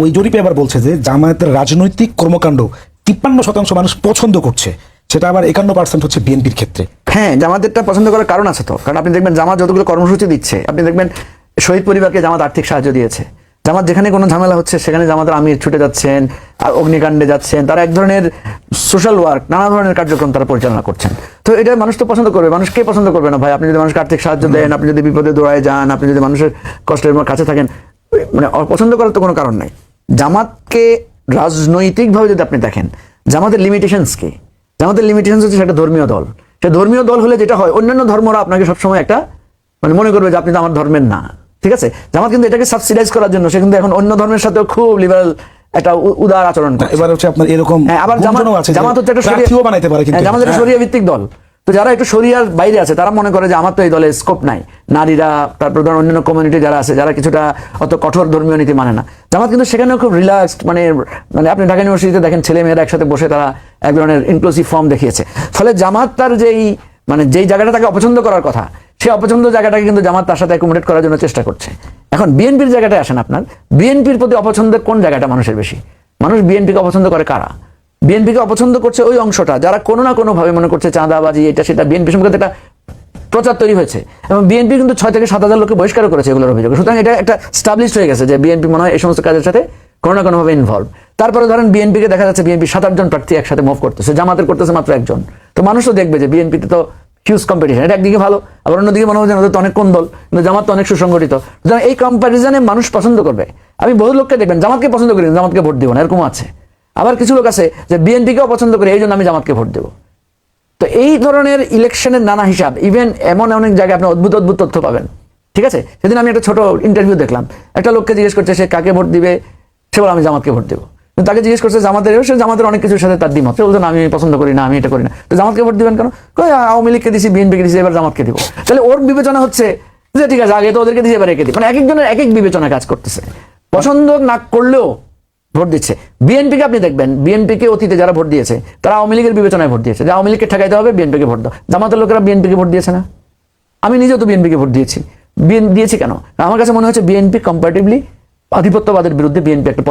ওই জরিপে আবার বলছে যে জামায়াতের রাজনৈতিক কর্মকাণ্ড তিপ্পান্ন শতাংশ মানুষ পছন্দ করছে। সেটা আবার একান্ন পার্সেন্ট হচ্ছে বিএনপির ক্ষেত্রে। হ্যাঁ জামাতেরটা পছন্দ করার কারণ আছে তো। কারণ আপনি দেখবেন জামাত যতগুলো কর্মসূচি দিচ্ছে, আপনি দেখবেন শহীদ পরিবারকে জামাত আর্থিক সাহায্য দিয়েছে। জামাত যেখানে কোনো ঝামেলা হচ্ছে, সেখানে জামাতের আমির ছুটে যাচ্ছেন, আর অগ্নিকাণ্ডে যাচ্ছেন, তারা এক ধরনের সোশ্যাল ওয়ার্ক নানা ধরনের কার্যক্রম তারা পরিচালনা করছেন। তো এটা মানুষ তো পছন্দ করবে মানুষ কে পছন্দ করবে না ভাই। আপনি যদি মানুষকে আর্থিক সাহায্য দেন, আপনি যদি বিপদে দৌড়ায় যান, আপনি যদি মানুষের কষ্টের কাছে থাকেন মানে অপছন্দ করার তো কোনো কারণ নাই। জামাতকে রাজনৈতিকভাবে যদি আপনি দেখেন জামাতের লিমিটেশনস কি? জামাতের লিমিটেশন হচ্ছে সেটা ধর্মীয় দল। সে ধর্মীয় দল হলে যেটা হয় অন্যান্য ধর্মরা আপনাকে সবসময় একটা মানে মনে করবে যে আপনি তো আমার ধর্মের না। ঠিক আছে? জামাত কিন্তু এটাকে সাবসিডাইজ করার জন্য সে কিন্তু এখন অন্য ধর্মের সাথেও খুব লিবারাল একটা উদার আচরণ করে এবার হচ্ছে আপনার এরকম হ্যাঁ আবার জামাত জামাত হচ্ছে একটা প্রার্থীও বানাইতে পারে কিন্তু। হ্যাঁ, জামাত একটা হ্যাঁ। শরিয়া ভিত্তিক দল। তো যারা একটু শরিয়ার বাইরে আছে তারা মনে করে যে আমার তো এই দলে স্কোপ নাই। নারীরা তারপর ধরুন অন্যান্য কমিউনিটি যারা আছে, যারা কিছুটা অত কঠোর ধর্মীয় নীতি মানে না। জামাত কিন্তু সেখানেও খুব রিল্যাক্সড মানে মানে আপনি ঢাকা ইউনিভার্সিটিতে দেখেন ছেলে মেয়েরা একসাথে বসে তারা এক ধরনের ইনক্লুসিভ ফর্ম দেখিয়েছে। ফলে জামাত তার যেই মানে যেই জায়গাটা তাকে অপছন্দ করার কথা সেই অপছন্দ জায়গাটাকে কিন্তু জামাত তার সাথে অ্যাকোমোডেট করার জন্য চেষ্টা করছে। এখন বিএনপির জায়গাটায় আসেন আপনার। বিএনপির প্রতি অপছন্দের কোন জায়গাটা মানুষের বেশি? মানুষ বিএনপিকে অপছন্দ করে কারা? বিএনপিকে অপছন্দ করছে ওই অংশটা, যারা কোনো না কোনো ভাবে মনে করছে চাঁদাবাজি, এটা সেটা বিএনপি সম্পর্কে একটা প্রচার তৈরি হয়েছে। এবং বিএনপি কিন্তু ছয় থেকে সাত হাজার লোককে বহিষ্কার করেছে এগুলোর অভিযোগে। সুতরাং এটা একটা স্টাবলিশড হয়ে গেছে যে বিএনপি মনে হয় এই সমস্ত কাজের সাথে কোনো না কোনোভাবে ইনভলভ তারপরে ধরেন বিএনপিকে দেখা যাচ্ছে বিএনপি সাত আটজন প্রার্থী একসাথে মুভ করতেছে। জামাতের করতেছে মাত্র একজন। তো মানুষ তো দেখবে যে বিএনপিতে তো হিউজ কম্পিটিশন এটা একদিকে ভালো, আবার অন্যদিকে মনে হচ্ছে তো অনেক কোন কিন্তু জামাত তো অনেক সুসংগঠিত। সুতরাং এই কম্প্যারিজনে মানুষ পছন্দ করবে। আমি বহু লোককে দেখবেন, জামাতকে পছন্দ করি জামাতকে ভোট দিব না এরকম আছে। আবার কিছু লোক আছে যে বিএনপিকেও পছন্দ করে, এই জন্য আমি জামাতকে ভোট দেবো। তো এই ধরনের ইলেকশনের নানা হিসাব ইভেন এমন অনেক জায়গায় আপনি অদ্ভুত অদ্ভুত তথ্য পাবেন। ঠিক আছে? সেদিন আমি একটা ছোট ইন্টারভিউ দেখলাম। একটা লোককে জিজ্ঞেস করছে সে কাকে ভোট দিবে? সে বলে আমি জামাতকে ভোট দেবো। তাকে জিজ্ঞেস করছে জামাতের? সে জামাতের অনেক কিছুর সাথে তার দ্বিমত। সে বলছে না, আমি পছন্দ করি না আমি এটা করি না। তো জামাতকে ভোট দিবেন কেন? আওয়ামী লীগকে দিছি বিএনপিকে দিছি এবার জামাতকে দিব। তাহলে ওর বিবেচনা হচ্ছে যে ঠিক আছে আগে তো ওদেরকে দিছি এবার একে দিই মানে এক একজনের এক এক বিবেচনা কাজ করতেছে। পছন্দ না করলেও ভোট দিচ্ছে। বিএনপিকে আপনি দেখবেন বিএনপিকে অতীতে যারা ভোট দিয়েছে, তারা আওয়ামী লীগের বিবেচনায় ভোট দিয়েছে। যে আওয়ামী লীগকে ঠেকাইতে হবে বিএনপিকে ভোট দাও। জামাতের লোকেরা বিএনপিকে ভোট দিয়েছে না। আমি নিজেও তো বিএনপিকে ভোট দিয়েছি। বিএন দিয়েছি কেন? আমার কাছে মনে হচ্ছে বিএনপি কম্পারেটিভলি আধিপত্যবাদের বিরুদ্ধে বিএনপি একটা